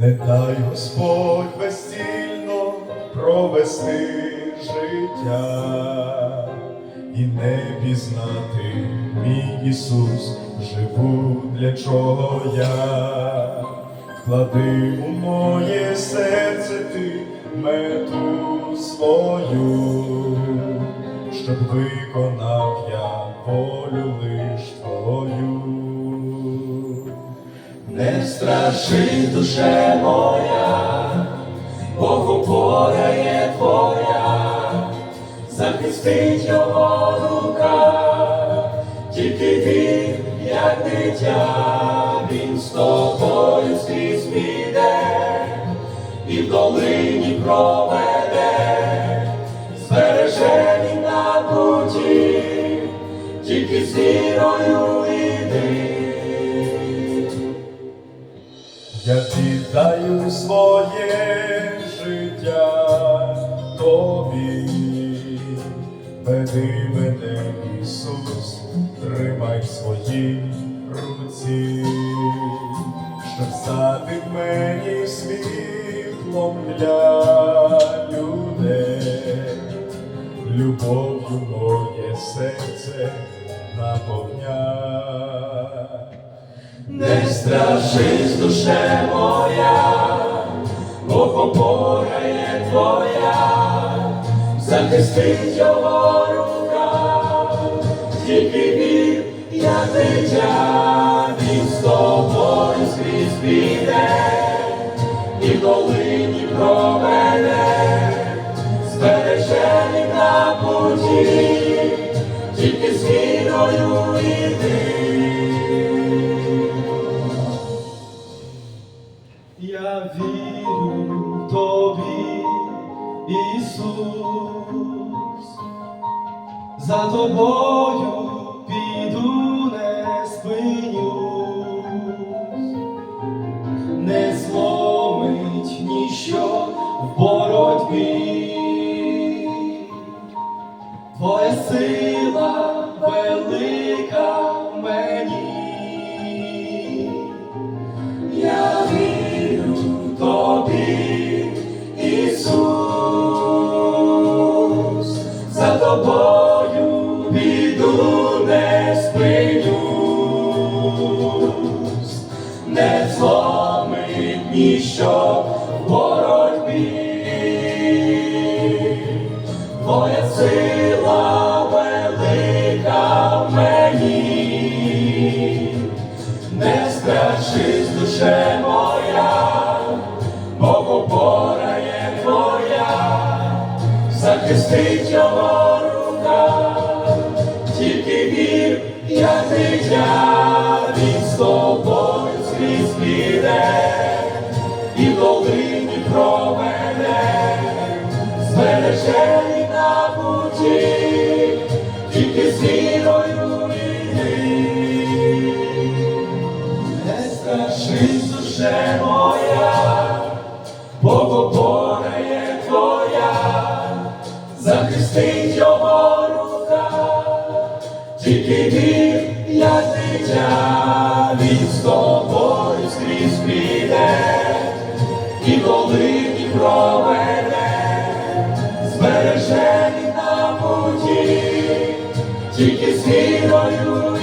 Не дай Господь безцільно провести життя і не пізнати мій Ісус, живу для чого я, вклади у моє серце ти мету свою, щоб виконав я волю лиш твою. Не страши, душе моя, Бог опора є твоя, захистить його рука, тільки він, як дитя, він з тобою скрізь піде, і в долині проведе, збереже він на путі, тільки з вірою йди. Я віддаю своє життя тобі, веди мене, Ісус, тримай в своїй руці, щоб стати в мені світлом для людей, любов'ю моє серце наповняй. Не страшись, душе моя, Бог опора є твоя, захистить його рука, тільки він, як дитя, він з тобою скрізь піде, і в долині проведе, збереже він на путі, тільки з вірою йди. Ісус, за тобою піду не спинюсь, не зломить ніщо в боротьбі, твоя сила ніщо в боротьбі, твоя сила велика в мені. Не страшись, душе моя, Бог опора є твоя, захистить його рука, тільки вір, як дитя, він з тобою скрізь піде, він на путі, тільки з вірою йди. Не страшись, душе моя, Бог опора є твоя, захистить його рука, тільки вір, як дитя, він з тобою скрізь піде, і долині проведе, тільки з вірою